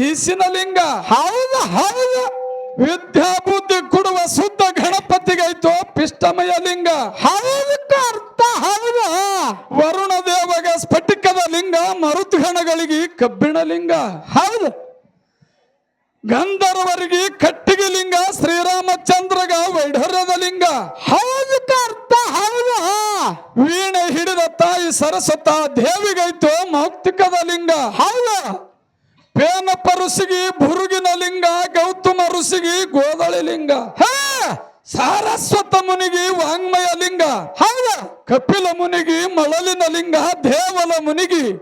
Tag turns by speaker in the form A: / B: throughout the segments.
A: ಶೀಸಿನ ಲಿಂಗ
B: ಹೌದು ಹೌದು.
A: ವಿದ್ಯಾ ಬುದ್ಧಿ ಕೊಡುವ ಶುದ್ಧ ಗಣಪತಿಗೈತೋ ಪಿಷ್ಟಮಯ ಲಿಂಗ.
B: ಹೌದಕ್ಕ ಅರ್ಥ ಹೌದು.
A: ವರುಣ ದೇವಗ ಸ್ಫಟಿಕದ ಲಿಂಗ ಮರುದ್ಗಣಗಳಿಗೆ ಕಬ್ಬಿಣ ಲಿಂಗ.
B: ಹೌದು.
A: ಗಂಧರ್ವರಿಗೆ ಕಟ್ಟಿಗೆ ಲಿಂಗ ಶ್ರೀರಾಮಚಂದ್ರಗ ವೈಢರ್ಯದ ಲಿಂಗ.
B: ಹೌದಕ್ಕ ಅರ್ಥ ಹೌದು.
A: ವೀಣೆ ಹಿಡಿದ ತಾಯಿ ಸರಸ್ವತ ದೇವಿಗೈತು ಮೌಕ್ತಿಕದ ಲಿಂಗ.
B: ಹೌದು.
A: ಪೇನಪ್ಪ ಋಷಿಗಿ ಭುರುಗಿನ ಲಿಂಗ ಗೌತಮ ಋಷಿಗಿ ಗೋದಳಿ ಲಿಂಗ.
B: ಹಾ!
A: ಸಾರಸ್ವತ ಮುನಿಗಿ ವಾಂಗ್ಮಯ ಲಿಂಗ.
B: ಹೌದಾ.
A: ಕಪಿಲ ಮುನಿಗಿ ಮಳಲಿನ ಲಿಂಗ ದೇವಲ ಮುನಿಗಿ.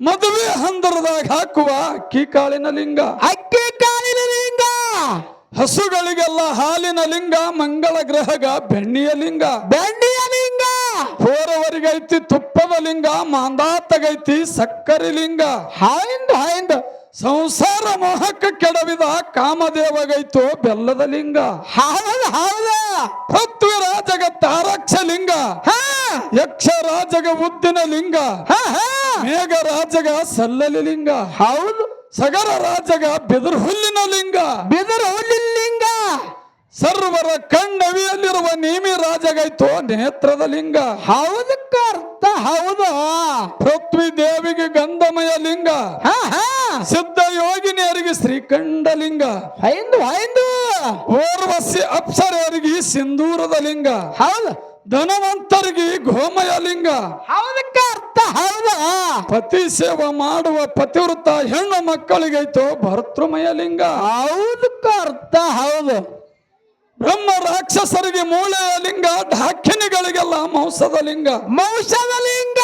A: ಮದುವೆ ಹಂದರದಾಗ ಹಾಕುವ ಅಕ್ಕಿ ಕಾಳಿನ ಲಿಂಗ.
B: ಅಕ್ಕಿ ಕಾಳಿನ ಲಿಂಗ.
A: ಹಸುಗಳಿಗೆಲ್ಲ ಹಾಲಿನ ಲಿಂಗ ಮಂಗಳ ಗ್ರಹಗ ಬೆಣ್ಣಿಯ ಲಿಂಗ.
B: ಬೆಣ್ಣಿಯ ಲಿಂಗ.
A: ಹೋರವರಿಗೈತಿ ತುಪ್ಪದ ಲಿಂಗ ಮಾಂದಾತಗೈತಿ ಸಕ್ಕರೆ ಲಿಂಗ.
B: ಹಾಯಿಂದ ಹೈಂದು.
A: ಸಂಸಾರ ಮೋಹಕ್ಕೆ ಕೆಡವಿದ ಕಾಮದೇವಗೈತು ಬೆಲ್ಲದ ಲಿಂಗ.
B: ಹೌದು ಹೌದು.
A: ಪೃಥ್ವಿ ರಾಜಗ ತಾರಕ್ಷ ಲಿಂಗ.
B: ಹಾ.
A: ಯಕ್ಷ ರಾಜಗ ಉದ್ದಿನ ಲಿಂಗ.
B: ಹಾ ಹಾ.
A: ಮೇಘ ರಾಜಗ ಸಲ್ಲಲಿ ಲಿಂಗ.
B: ಹೌದು.
A: ಸಗರ ರಾಜಗ ಬೆದರ್ ಹುಲ್ಲಿನ ಲಿಂಗ.
B: ಬಿದರು ಲಿಂಗ.
A: ಸರ್ವರ ಕಣ್ಣವಿಯಲ್ಲಿರುವ ನೀಮಿ ರಾಜಗೈತೋ ನೇತ್ರದ ಲಿಂಗ.
B: ಹೌದಕ್ಕ ಅರ್ಥ ಹೌದು.
A: ಪೃಥ್ವಿ ದೇವಿಗೆ ಗಂಧಮಯ ಲಿಂಗ.
B: ಹಾ ಹಾ.
A: ಸಿದ್ಧ ಯೋಗಿನಿಯರಿಗೆ ಶ್ರೀಕಂಠ ಲಿಂಗ.
B: ಹೈಂದು ಹೈಂದು.
A: ಓರ್ವಶಿ ಅಪ್ಸರೆಯರಿಗೆ ಸಿಂಧೂರದ ಲಿಂಗ.
B: ಹೌದು.
A: ಧನವಂತರಿಗೆ ಗೋಮಯ ಲಿಂಗ.
B: ಹೌದಕ್ಕ ಅರ್ಥ ಹೌದು.
A: ಪತಿ ಸೇವೆ ಮಾಡುವ ಪತಿವೃತ್ತ ಹೆಣ್ಣು ಮಕ್ಕಳಿಗೈತೋ ಭರ್ತೃಮಯ ಲಿಂಗ.
B: ಹೌದಕ್ಕ ಅರ್ಥ ಹೌದು.
A: ಬ್ರಹ್ಮ ರಾಕ್ಷಸರಿಗೆ ಮೂಳೆಯ ಲಿಂಗ ಢಾಕಿನಿಗಳಿಗೆಲ್ಲ ಮಾಂಸದ ಲಿಂಗ.
B: ಮಾಂಸದ ಲಿಂಗ.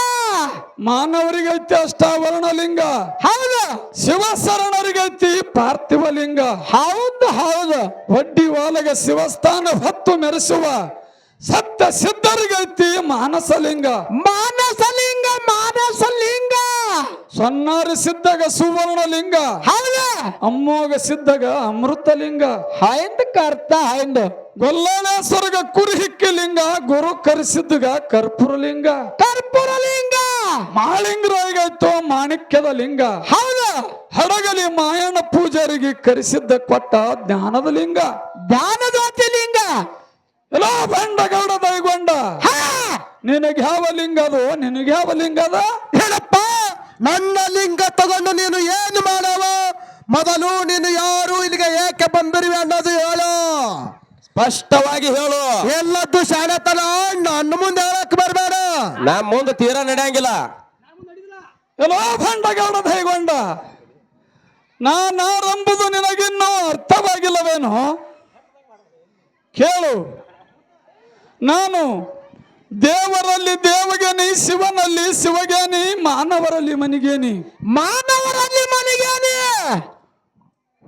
A: ಮಾನವರಿಗೈತಿ ಅಷ್ಟಾವರಣ ಲಿಂಗ.
B: ಹೌದು.
A: ಶಿವಶರಣರಿಗೈತಿ ಪಾರ್ಥಿವ ಲಿಂಗ.
B: ಹೌದು ಹೌದು.
A: ಒಡ್ಡಿ ವಾಲಗ ಶಿವಸ್ಥಾನ ಹೊತ್ತು ಮೆರೆಸುವ ಸತ್ಯ ಸಿದ್ಧರಿಗೈತಿ ಮಾನಸಲಿಂಗ ಮಾನಸಲಿಂಗ
B: ಮಾನಸ ಲಿಂಗ
A: ಸಿದ್ದಾಗ ಸುವರ್ಣ ಲಿಂಗ.
B: ಹೌದಾ.
A: ಅಮ್ಮೋಗ ಸಿದ್ಧಗ ಅಮೃತ ಲಿಂಗ.
B: ಕರ್ತ ಅರ್ಥ ಹೈಂದು.
A: ಸ್ವರ್ಗ ಕುರುಹಿಕ್ಕಿ ಲಿಂಗ ಗುರು ಕರಿಸಿದ್ದಗ ಕರ್ಪೂರ ಲಿಂಗ.
B: ಕರ್ಪೂರ ಲಿಂಗ.
A: ಮಾಳಿಂಗರಾಯಿಗೈತೋ ಮಾಣಿಕ್ಯದ ಲಿಂಗ.
B: ಹೌದ.
A: ಹಡಗಲಿ ಮಾಯಣ್ಣ ಪೂಜಾರಿಗೆ ಕರೆಸಿದ್ದ ಕೊಟ್ಟ ಜ್ಞಾನದ ಲಿಂಗ.
B: ಜ್ಞಾನದಾತಿ ಲಿಂಗ.
A: ಎಲ್ಲ ಬಂಡಗೌಡ ದೈಗೊಂಡ.
B: ಹಾ.
A: ನಿನಗೆ ಯಾವ ಲಿಂಗ ಅದು ನಿನಗೆ ಯಾವ ಲಿಂಗ ಅದ
C: ಹೇಳಪ್ಪ. ನನ್ನ ಲಿಂಗ ತಗೊಂಡು ನೀನು ಏನು ಮಾಡವ? ಮೊದಲು ನೀನು ಯಾರು? ಇಲ್ಲಿಗೆ ಏಕೆ ಬಂದಿರುವೆ ಅನ್ನೋದು ಹೇಳು.
D: ಸ್ಪಷ್ಟವಾಗಿ ಹೇಳು.
C: ಎಲ್ಲದ್ದು ಶಾಣತನ. ನನ್ನ ಮುಂದೆ ಹೇಳಕ್ ಬರಬೇಡ.
D: ನಾ ಮುಂದೆ ತೀರಾ ನಡೆಯಂಗಿಲ್ಲ.
A: ಎಲ್ಲ ಬಂಡಗೌಡ ಹೇಗೊಂಡ ನಾನಾರಂಬುದು ನಿನಗಿನ್ನೂ ಅರ್ಥವಾಗಿಲ್ಲವೇನೋ? ಕೇಳು. ನಾನು ದೇವರಲ್ಲಿ ದೇವಗೇನಿ ಶಿವನಲ್ಲಿ ಶಿವಗೇನಿ ಮಾನವರಲ್ಲಿ ಮನಿಗೇನಿ.
B: ಮಾನವರಲ್ಲಿ ಮನಿಗೇನಿ.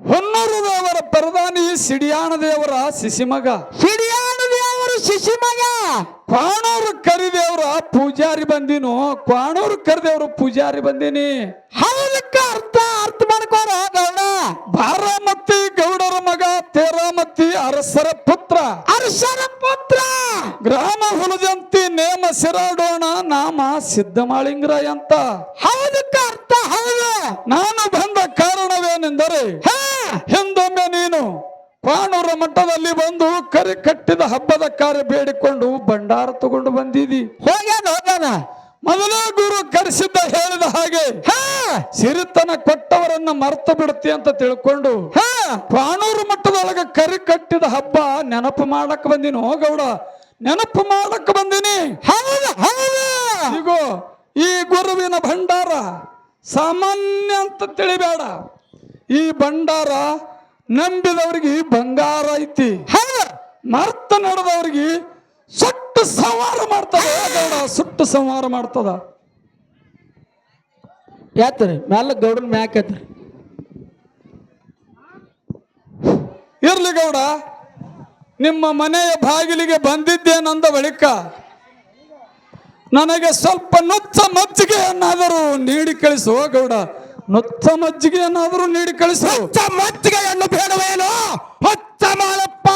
A: ಹೊನ್ನೂರು ದೇವರ ಪ್ರಧಾನಿ ಸಿಡಿಯಾಣ ದೇವರ ಸಿಸಿಮಗ
B: ಸಿಡಿಯಾಣ ದೇವರು ಶಿಶಿ ಮಗ
A: ಕ್ವಾಣೂರು ಕರಿದೇವರ ಪೂಜಾರಿ ಬಂದಿನು ಕ್ವಾಣೂರು ಕರಿದೇವ್ರ ಪೂಜಾರಿ ಬಂದಿನಿ.
B: ಹೌದಕ್ಕೆ ಅರ್ಥ ಅರ್ಥ ಮಾಡ್ಕೋರ ಗೌಡ.
A: ಮತ್ತಿ ಗೌಡರ ಮಗ ತೇರಾಮತಿ ಅರಸರ ಪುತ್ರ.
B: ಅರ್ಷರ ಪುತ್ರ.
A: ಗ್ರಾಮ ಹುಲಜಂತಿ ನೇಮ ಸಿರಾಡೋಣ ನಾಮ ಸಿದ್ಧಮಾಳಿಂಗ್ರಾಯ ಅಂತ
B: ಹೌದಕ್ಕೆ ಅರ್ಥ ಹೌದು.
A: ನಾನು ಬಂದ ಕಾರಣವೇನೆಂದರೆ ಹಿಂದೊಮ್ಮೆ ನೀನು ಪಾಣೂರ ಮಠದಲ್ಲಿ ಬಂದು ಕರೆ ಕಟ್ಟಿದ ಹಬ್ಬದ ಕಾರ್ಯ ಬೇಡಿಕೊಂಡು ಭಂಡಾರ ತಗೊಂಡು ಬಂದಿದಿ.
B: ಹೋಗ್ಯಾನ ಹೋಗ್ಯಾನ.
A: ಮೊದಲೇ ಗುರು ಕರೆಸಿದ್ದ ಹೇಳಿದ ಹಾಗೆ ಸಿರಿತನ ಕೊಟ್ಟವರನ್ನ ಮರ್ತು ಬಿಡುತ್ತೆ ಅಂತ ತಿಳ್ಕೊಂಡು
B: ಹಾ!
A: ಮಟ್ಟದೊಳಗೆ ಕರಿ ಕಟ್ಟಿದ ಹಬ್ಬ ನೆನಪು ಮಾಡಕ್ ಬಂದಿನಿ ಹೋ ಗೌಡ? ನೆನಪು ಮಾಡಕ್ ಬಂದಿನಿ. ಇಗೋ ಈ ಗುರುವಿನ ಭಂಡಾರ ಸಾಮಾನ್ಯ ಅಂತ ತಿಳಿಬೇಡ. ಈ ಭಂಡಾರ ನಂಬಿದವ್ರಿಗೆ ಬಂಗಾರ ಐತಿ. ಮರ್ತ ನಡೆದವ್ರಿಗೆ ಸುಟ್ಟು ಸಂಹಾರ ಮಾಡ್ತದ ಗೌಡ, ಸುಟ್ಟು ಸಂಹಾರ ಮಾಡ್ತದ?
B: ಯಾತ್ರಿ ಮ್ಯಾಲ ಗೌಡನ್ ಮ್ಯಾಕ್ ಎತ್ತರಿ
A: ಇರ್ಲಿ ಗೌಡ, ನಿಮ್ಮ ಮನೆಯ ಬಾಗಿಲಿಗೆ ಬಂದಿದ್ದೇನಂದ ಬಳಿಕ ನನಗೆ ಸ್ವಲ್ಪ ನುಚ್ಚ ಮಜ್ಜಿಗೆಯನ್ನಾದರೂ ನೀಡಿ ಕಳಿಸು ಗೌಡ. ನುಚ್ಚ ಮಜ್ಜಿಗೆಯನ್ನಾದರೂ ನೀಡಿ ಕಳಿಸು.
C: ಮಜ್ಜಿಗೆಯನ್ನು ಬೇಡವೇನು? ಹೊಚ್ಚ ಮಾಳಪ್ಪ!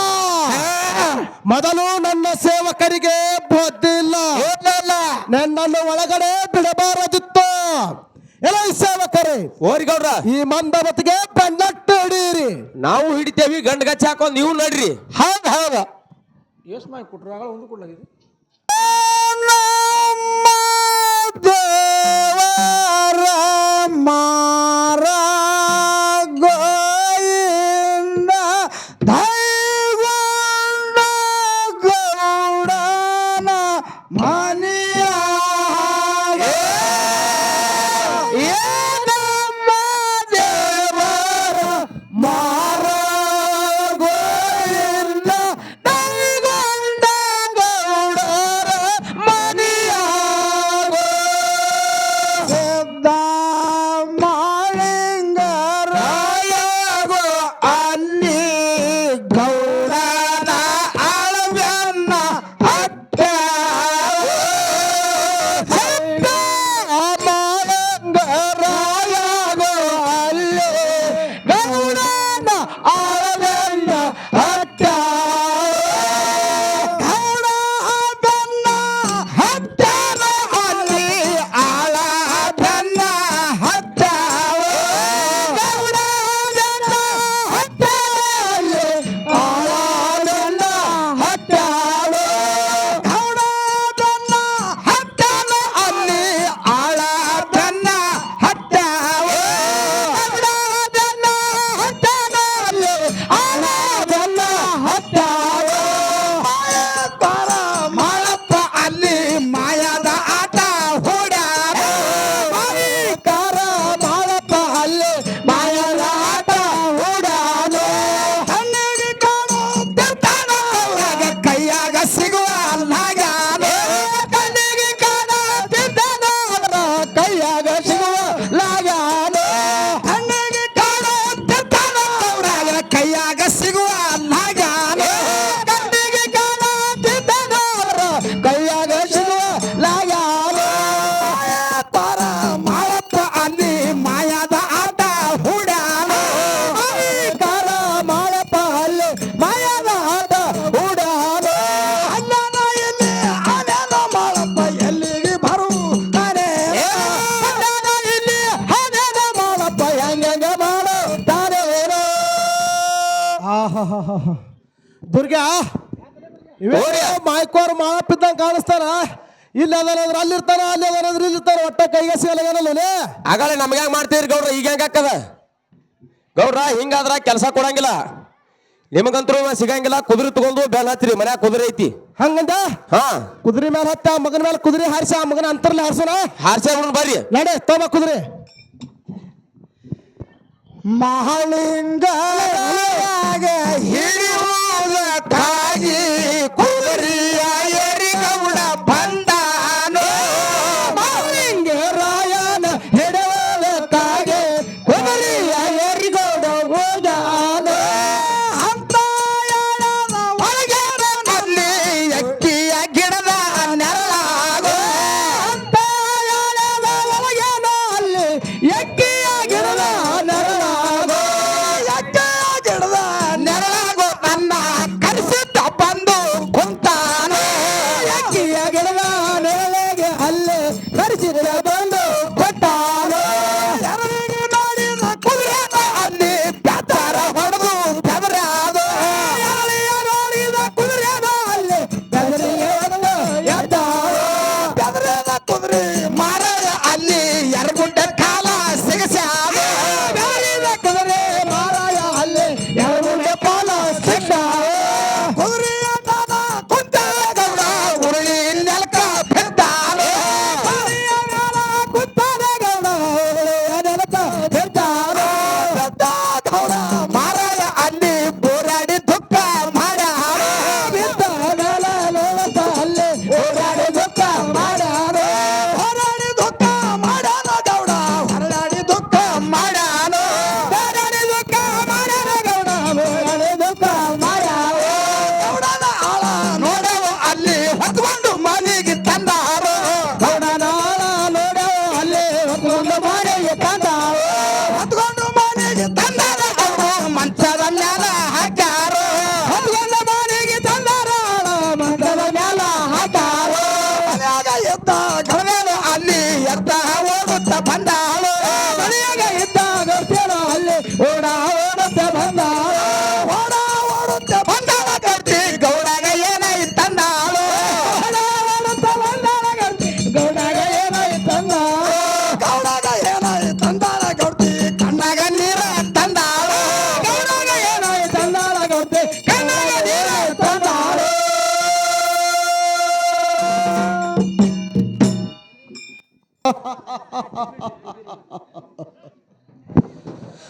C: ಮೊದಲು ನನ್ನ ಸೇವಕರಿಗೆ ಬುದ್ಧಿಲ್ಲ ನನ್ನನ್ನು ಒಳಗಡೆ ಬಿಡಬಾರದಿತ್ತು. ಎಲ್ಲ ಸೇವಕರೇ
D: ಓರಿಗೌಡ್ರ
C: ಈ ಮಂದವತಿಗೆ ಬೆನ್ನಟ್ಟು ಹಿಡೀರಿ
D: ನಾವು ಹಿಡಿತೇವಿ ಗಂಡ ಗಚ್ಚ ಹಾಕೊಂಡು ನೀವು ನಡ್ರಿ.
C: ಹೌದ್ ಹೌದ.
B: ಎಷ್ಟು ಮಾಡಿ ಕೊಟ್ರು ಆಗ ಒಂದು ಕೊಡ್ಲಾಗಿದೆ
C: ದುರ್ಗ್ಯಾ ಇವೇ ಮಾಯ್ಕೋರ್ ಮಾಪಿದ್ದಂಗೆ ಕಾಣಿಸ್ತಾರ? ಇಲ್ಲಿ ಅದಾನಂದ್ರ ಅಲ್ಲಿ ಇರ್ತಾರ ಅಲ್ಲಿ ಅದಾನಂದ್ರ ಇಲ್ಲಿರ್ತಾರ? ಒಟ್ಟ ಕೈಗೆ ಸಿಗಲ್ಲ
D: ಆಗಲೇ ನಮ್ಗೆ ಹೆಂಗ್ ಮಾಡ್ತೀರಿ ಗೌಡ್ರ? ಈಗ ಹೆಂಗ್ ಹಾಕದ ಗೌಡ್ರ ಹಿಂಗಾದ್ರ ಕೆಲಸ ಕೊಡಂಗಿಲ್ಲ. ನಿಮಗಂತರೂ ಸಿಗಂಗಿಲ್ಲ. ಕುದುರೆ ತಗೊಂಡು ಬೆಲ್ ಹತ್ತಿರಿ ಮನ್ಯಾಗ ಕುದುರೆ ಐತಿ.
C: ಹಂಗಂದ?
D: ಹಾ.
C: ಕುದುರೆ ಮೇಲೆ ಹತ್ತ ಮಗನ ಮೇಲೆ ಕುದುರೆ ಹಾರಿಸ ಮಗನ ಅಂತರ್ಲಿ ಹಾರಿಸೋಣ?
D: ಹಾರಿಸ ಬರ್ರಿ.
C: ನಡೆ ತಮ್ಮ ಕುದುರೆ. ಮಹಳಿಂಗ ಹಿಡಿಯುವ ತಾಯಿ ಕುದುರಿ.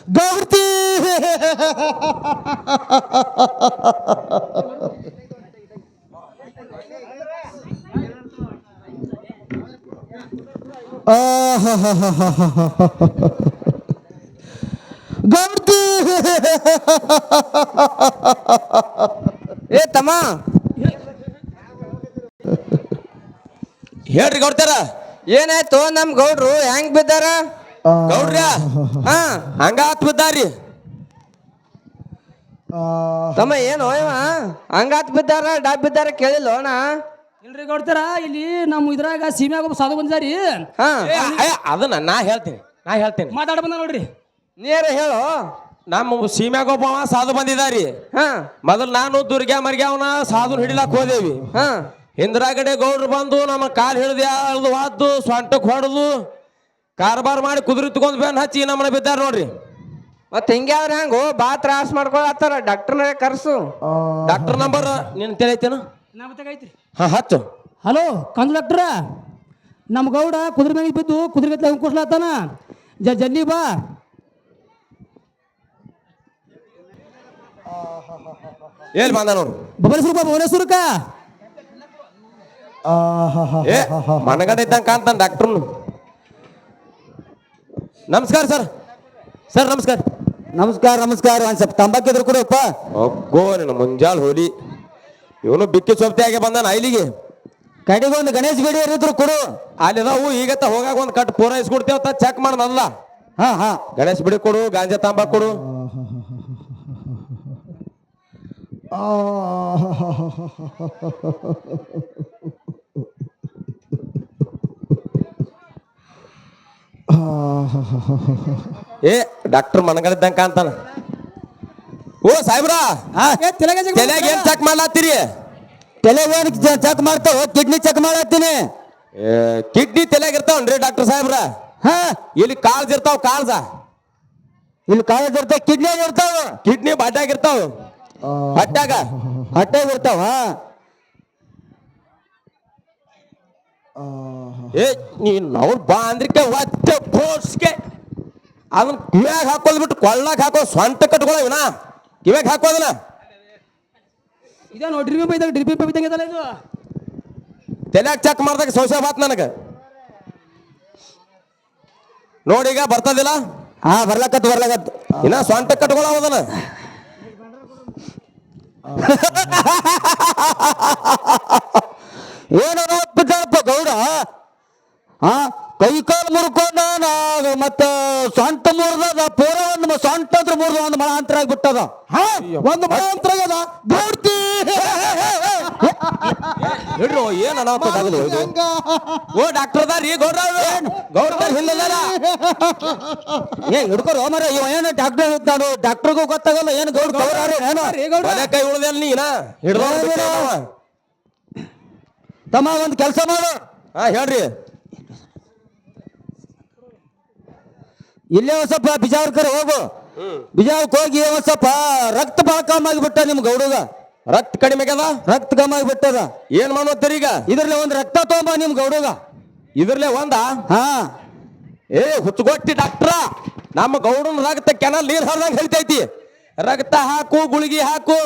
C: ಗೌರ್ತಿ! ಗೌರ್ತಿ!
E: ಏ ತಮ್ಮ!
D: ಹೇಳ್ರಿ ಗೌಡ್ತಾರ
E: ಏನಾಯ್ತು? ನಮ್ ಗೌಡ್ರು ಹೆಂಗ್ ಬಿದ್ದಾರ?
D: ಗೌಡ್ರ
E: ಹಾ
D: ಹಂಗ ಆತ್ ಬಿದ್ದಾರಿ.
E: ತಮ್ಮ ಏನು ಇವ ಹಂಗಾತ್ ಬಿದ್ದಾರ ಡಾಬ್ ಬಿದ್ದಾರ ಕೇಳಿಲ್ಲ ಅಣ್ಣ.
B: ಇಲ್ರಿ ಗೌಡ್ತಾರ ಇಲ್ಲಿ ನಮ್ಮ ಇದ್ರಾಗ ಸೀಮ್ಯಾಗ ಒಬ್ಬ ಸಾಧು ಬಂದಿದಾರಿ.
E: ಹಾ
D: ಅದನ್ನ ನಾ ಹೇಳ್ತೀನಿ ನಾ ಹೇಳ್ತೀನಿ.
B: ಮಾತಾಡ ಬಂದ ನೋಡ್ರಿ.
E: ನೀರ ಹೇಳು.
D: ನಮ್ಮ ಸೀಮ್ಯಾಗ ಒಬ್ಬವ ಸಾಧು ಬಂದಿದಾರಿ.
E: ಹಾ.
D: ಮೊದಲು ನಾನು ದುರ್ಗ್ಯಾ ಮರ್ಗ್ಯಾವನ ಸಾಧು ಸಾಧುನ ಹಿಡಿಲಾಕ್ ಹೋದೇವಿ.
E: ಹಾ.
D: ಹಿಂದ್ರಾಗಡೆ ಗೌಡ್ರು ಬಂದು ನಮ್ಮ ಕಾಲು ಹಿಡಿದು ಎಳ್ದು ವಾದ್ದು ಸೊಂಟಕ್ಕೆ ಹೊಡೆದು ಕಾರ್ಬಾರ್ ಮಾಡಿ ಕುದುರೆ ತಗೊಂಡ್ ಬೇನ್ ಹಚ್ಚಿ ನಮ್ಮನ್ನ ಬಿದ್ದಾರ ನೋಡ್ರಿ.
E: ಮತ್ತೆ ಹಿಂಗೆ ಅವ್ರ ಹೆಂಗು ಬಾ ತ್ರಾಸ್ ಮಾಡ್ಕೊಳತ್ತಾರ ಡಾಕ್ಟರ್ನ ಕರ್ಸು.
D: ಡಾಕ್ಟರ್ ನಂಬರ್ ನಿನ್ ತಿಳಿತೇನು
B: ಹಾಂ
D: ಹಾ ಹಚ್ಚು.
B: ಹಲೋ ಕಂದು ಡಾಕ್ಟ್ರ. ನಮ್ಮ ಗೌಡ ಕುದುರೆ ಮೇಲೆ ಬಿದ್ದು ಕುದುರೆ ಗತ್ಲೆ ಕುಸ್ಲಾತಾನ ಜ ಜಲ್ಲಿ ಬಾ.
D: ಎಲ್ಲಿ ಬಂದ ನೋಡು
B: ಬಬಲೇಶ್ವರ ಬಾ ಭುವನೇಶ್ವರಕ್ಕ.
D: ಏ ಮನಗಡೆ ಇದ್ದಂಗೆ ಕಾಣ್ತಾನೆ ಡಾಕ್ಟ್ರು ನಮಸ್ಕಾರ ಸರ್. ಸರ್ ನಮಸ್ಕಾರ.
F: ನಮಸ್ಕಾರ ನಮಸ್ಕಾರ. ಒಂದು ಸ್ವಲ್ಪ ತಂಬಾಕಿದ್ರು ಕೊಡಪ್ಪ
D: ಅಗ್ಗೋ ನಿನ್ನ ಮುಂಜಾಲ್ ಹೋಲಿ. ಇವನು ಬಿಕ್ಕಿ ಸೊಪ್ತಿ ಆಗಿ ಬಂದಾನ ಐಲಿಗೆ.
F: ಒಂದು ಗಣೇಶ್ ಬೇಡಿ ಇದ್ರು ಕೊಡು.
D: ಅಲ್ಲಿದಾವು ಈಗತ್ತ ಹೋಗಾಕ ಒಂದು ಕಟ್ ತ ಚೆಕ್ ಮಾಡೋಣಲ್ಲ
F: ಹಾ ಹಾ.
D: ಗಣೇಶ್ ಬಿಡಿ ಕೊಡು ಗಾಂಜಾ ತಾಂಬಾ ಕೊಡು. ಏ ಡಾಕ್ಟರ್ ಮನಗಳಿದ್ದಂಗ ಕಾಣ್ತಾನ. ಓ ಸಾಹೇಬ್ರ ತಲೆಯಾಗ ಏನ್ ಚೆಕ್ ಮಾಡ್ಲಾತ್ತೀರಿ?
F: ತಲೆ ಏನ್ ಚೆಕ್ ಮಾಡ್ತಾವ ಕಿಡ್ನಿ ಚೆಕ್ ಮಾಡತ್ತೀನಿ
D: ಕಿಡ್ನಿ ತಲೆಯಾಗ ಇರ್ತಾವನ್ರಿ ಡಾಕ್ಟರ್ ಸಾಹೇಬ್ರ.
F: ಹಾ.
D: ಇಲ್ಲಿ ಕಾಲ್ಸ್ ಇರ್ತಾವ ಕಾಲ್ಸ.
F: ಇಲ್ಲಿ ಕಾಲೇಜ್ ಇರ್ತಾವ ಕಿಡ್ನಿ ಇರ್ತಾವ.
D: ಕಿಡ್ನಿ ಬಾಟ್ಯಾಗ ಇರ್ತಾವ. ಹಟ್ಟಾಗ
F: ಹಟ್ಟಾಗ ಇರ್ತಾವ?
D: ಏ ನೀನು ಅವ್ರು ಬಾ ಅಂದ್ರಿಕೆ ಒತ್ತೆ ಫೋರ್ಸ್ಗೆ ಅದನ್ನ ಕಿವ್ಯಾಗ ಹಾಕೋದ್ ಬಿಟ್ಟು ಕೊಳ್ಳಾಗ ಹಾಕೋ ಸ್ವಂತ ಕಟ್ಕೊಳ್ಳೋವಿನ ಕಿವ್ಯಾಗ ಹಾಕೋದನ
B: ಇದ ನೋಡಿ ಡ್ರಿಪ್ ಪೈಪ್ ಇದ್ದಾಗ ಡ್ರಿಪ್ ಇದ್ದಂಗೆ ಇದಲ್ಲ ಇದು?
D: ತಲೆಯಾಗ ಚೆಕ್ ಮಾಡ್ದಾಗ ಸೋಸೆ ಬಾತ್ ನನಗೆ. ನೋಡಿ ಈಗ ಬರ್ತದಿಲ್ಲ?
F: ಹಾ ಬರ್ಲಕತ್ ಬರ್ಲಕತ್
D: ಇನ್ನ ಸ್ವಂತ ಕಟ್ಕೊಳ್ಳೋದನ
F: ಏನು ಗೌಡ? ಹಾ ಕೈ ಕಾಲು ಮುರ್ಕೊಂಡ ಮತ್ತ ಸೊಂಟ ಮುರಿದ ಪೂರ ಒಂದು ಸೊಂಟ ಅಂದ್ರೆ ಮುರಿದ ಒಂದು ಮಳ ಅಂತರ ಆಗ್ಬಿಟ್ಟದ.
C: ಹಾ? ಒಂದು ಮಹಾಂತರ ಆಗ್ಯದ. ಪೂರ್ತಿ
D: ಹಿಡ್ರು ಏನ್
C: ಹೆಂಗ
D: ಓ ಡಾಕ್ಟರ್ ಅದಾರಿ ಗೌಡ್ರ ಗೌಡ್ರ ಹಿಂದದಾರ
F: ಏ ಹಿಡ್ಕೊರು ಮರ ಇವ ಏನು ಡಾಕ್ಟರ್ ನಾನು? ಡಾಕ್ಟರ್ಗೂ ಗೊತ್ತಾಗಲ್ಲ ಏನು ಗೌಡ ಗೌಡ್ರ ಏನು
D: ಕೈ ಉಳ್ದೇಲ್ ನೀನ? ಹಿಡ್ದ
F: ತಮ್ಮ ಒಂದು ಕೆಲಸ ಮಾಡು.
D: ಹಾ ಹೇಳ್ರಿ.
F: ಇಲ್ಲೇ ಒಂದ್ ಸ್ವಲ್ಪ ಬಿಜಾವ್ರ ಹೋಗು. ಬಿಜಾವ್ಕ ಹೋಗಿ ಒಂದ್ ಸ್ವಲ್ಪ ರಕ್ತ ಬಹಳ ಕಮ್ಮಿ ಆಗಿಬಿಟ್ಟ ನಿಮ್ ಗೌಡಗ.
D: ರಕ್ತ ಕಡಿಮೆ ಆಗ್ಯದ?
F: ರಕ್ತ ಕಮ್ಮಿ ಆಗಿಬಿಟ್ಟದ.
D: ಏನ್ ಮಾಡ್ತೀರಿ ಈಗ?
F: ಇದ್ರಲ್ಲೇ ಒಂದ್ ರಕ್ತ ತಗೊಂಬ ನಿಮ್ ಗೌಡಗ.
D: ಇದ್ರಲ್ಲೇ ಒಂದ?
F: ಹಾ.
D: ಏ ಹುಚ್ಚಗೊಟ್ಟಿ ಡಾಕ್ಟ್ರ ನಮ್ಮ ಗೌಡನ ರಕ್ತ ಕೆನಲ್ ನೀರ್ ಹರಿದಂಗ ಹರಿತೈತಿ. ರಕ್ತ ಹಾಕು ಗುಳಿಗೆ ಹಾಕು.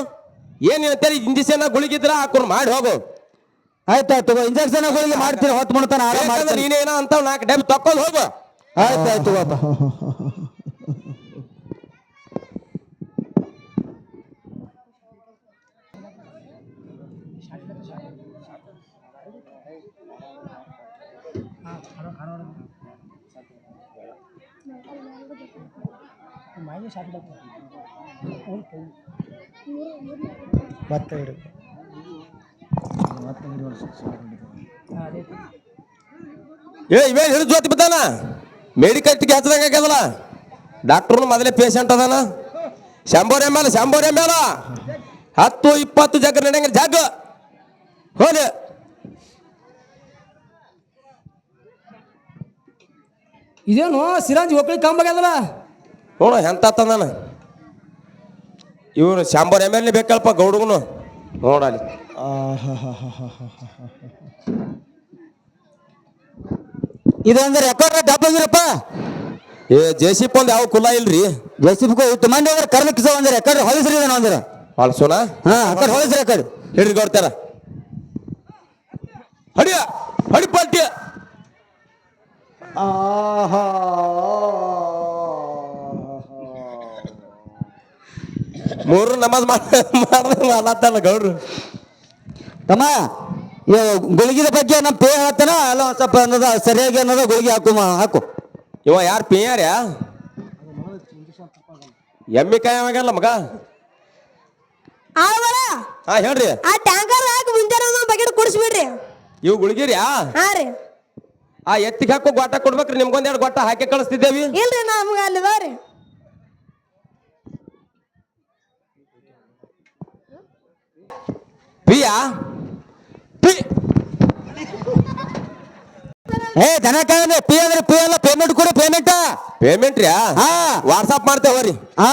D: ಏನ್ ಹೇಳ್ತೀರಿ ಇಂಜೆಕ್ಷನ್ ಗುಳಿಗಿದ್ರ ಹಾಕು ಮಾಡಿ ಹೋಗು.
F: ಆಯ್ತಾಯ್ತು ಇಂಜೆಕ್ಷನ್ ಹೋಗಿ ಮಾಡ್ತೀನಿ ಹೊತ್ತು ಮುಡ್ತಾನ ಆರಾಮ್
D: ಯಾಕಂದ್ರೆ
F: ಮಾಡ್ತೀನಿ
D: ನೀನೇನ ಅಂತ ನಾಲ್ಕು ಡಬ್ಬಿ ತಕ್ಕೊಂಡ್ ಹೋಗು
F: ಆಯ್ತಾಯ್ತು ಬಾಬಾ
D: ಏ ಇವೇ ಹಿಡಿದು ಜೋತಿ ಬಿದ್ದಾನ ಮೆಡಿಕಲ್ಟಿಗೆ ಹಚ್ಚದಂಗ ಆಗ್ಯದಲ್ಲ? ಡಾಕ್ಟ್ರು ಮೊದಲೇ ಪೇಷಂಟ್ ಅದಾನ. ಶಂಬೋರ್ ಎಂ ಎಲ್ ಶಂಬೋರ್ ಎಂ ಎಲ್ ಹತ್ತು ಇಪ್ಪತ್ತು ಜಗ್ ನಡೆಯಂಗ ಜಗ್ ಹೋಲಿ
B: ಇದೇನು ಸಿರಾಜ್ ಒಕ್ಕಳಿ ಕಂಬಾಗ್ಯದಲ್ಲ
D: ನೋಡು ಎಂತ ತಂದಾನ. ಇವ್ರು ಶಂಬರ್ ಎಂ ಎಲ್ ಬೇಕಲ್ಪ ಗೌಡಗುನು. ನೋಡಲ್ಲಿ.
F: ಇದು ಒಂದು ರೆಕಾರ್ಡ್ ಡಬ್ಬಗಿರಪ್ಪ
D: ಏ ಜೆಸಿಪ್ ಒಂದು ಯಾವ ಕುಲ ಇಲ್ರಿ?
F: ಜೆಸಿಪ್ ಮಂದಿ ಅಂದ್ರೆ ಕರ್ಮಕ್ಕಿಸ ಒಂದು ರೆಕಾರ್ಡ್ ಹೊಲಿಸ್ರಿ ಇದನ್ನ ಅಂದ್ರೆ?
D: ಹೊಲಸೋಣ?
F: ಹಾ ಆ ಹೊಲಸ್ರಿ ಹೊಲಿಸ್ರಿ ಆ ಕಡೆ
D: ಹಿಡ್ರಿ ಗೌಡ್ತಾರ. ಹಡಿಯ ಹಡಿ ಪಾಲ್ಟಿಯ
C: ಆಹಾ.
D: ಮೂರು ನಮಾಜ್ ಅಲ್ಲ ಗೌಡ್ರು.
F: ತಮ್ಮ ಇವ್ ಗುಳಿಗಿದ ಬಗ್ಗೆ ನಮ್ಮ ಪೇ ಹೇಳ್ತಾನ ಅಲ್ಲ ಒಂದ್ ಸ್ವಲ್ಪ ಅನ್ನೋದ ಸರಿಯಾಗಿ ಅನ್ನೋದ ಗುಳಿಗೆ ಹಾಕು ಮಾ ಹಾಕು.
D: ಇವ ಯಾರು ಪಿಯಾರ್ಯಾ ಎಮ್ಮಿ ಆಗಲ್ಲ ಮಗ?
G: ಆವಳ
D: ಹಾ ಹೇಳ್ರಿ.
G: ಆ ಟ್ಯಾಂಕರ್ ಹಾಕಿ ಮುಂಜಾನೆ ಬಗೆಟ್ ಕುಡಿಸ್ಬಿಡ್ರಿ.
D: ಇವು ಗುಳಿಗಿರ್ಯಾ
G: ಹಾ ರೀ.
D: ಆ ಎತ್ತಿಗೆ ಹಾಕೋ ಗೊಟ್ಟ ಕೊಡ್ಬೇಕ್ರಿ ನಿಮ್ಗೊಂದೆರಡು ಗೊಟ್ಟ ಹಾಕಿ ಕಳಿಸ್ತಿದ್ದೇವಿ.
G: ಇಲ್ರಿ ನಮ್ಗೆ ಅಲ್ಲಿ ಅದಾವ್ರಿ
D: ಪಿಯಾ
F: ಏ ದನ ಕಾಯಂದ್ರೆ ಪಿ ಅಂದ್ರೆ ಪಿ ಅಲ್ಲ ಪೇಮೆಂಟ್ ಕೊಡು ಪೇಮೆಂಟ್
D: ಪೇಮೆಂಟ್ ರೀ
F: ಹಾ
D: ವಾಟ್ಸಪ್ ಮಾಡ್ತೇವೆ ರೀ
F: ಹಾ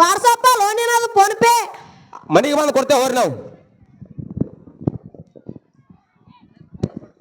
G: ವಾಟ್ಸಪ್ ಲೋನ್ ಏನಾದ್ರು ಫೋನ್ ಪೇ
D: ಮನೆಗೆ ಬಂದು ಕೊಡ್ತೇವೆ ಹೋರಿ ನಾವು